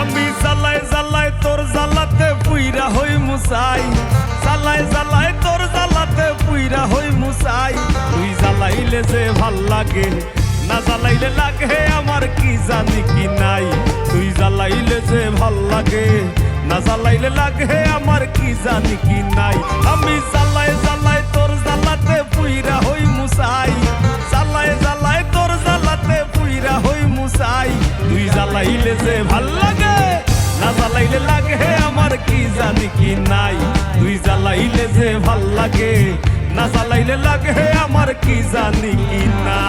আমি জ্বালায় জ্বালায় তোর জ্বালাতে পুইরা হই মুসাই। জ্বালায় জ্বালায় তোর জ্বালাতে পুইরা হই মুসাই। তুই জ্বালাইলে যে ভালো লাগে, না জ্বালাইলে লাগে আমার কি জানি কি নাই। তুই জ্বালাইলে যে ভালো লাগে, না জ্বালাইলে লাগে আমার কি জানি কি নাই। আমি জ্বালায় জ্বালায় তোর জ্বালাতে পুইরা হই মুসাই। জ্বালায় জ্বালায় তোর জ্বালাতে পুইরা হই মুসাই। তুই জ্বালাইলে যে ভালো জ্বালাইলে লাগে, আমার কি জানি কি নাই? তুই জ্বালাইলে যে ভালো লাগে, না জ্বালাইলে লাগে, আমার কি জানি কি নাই?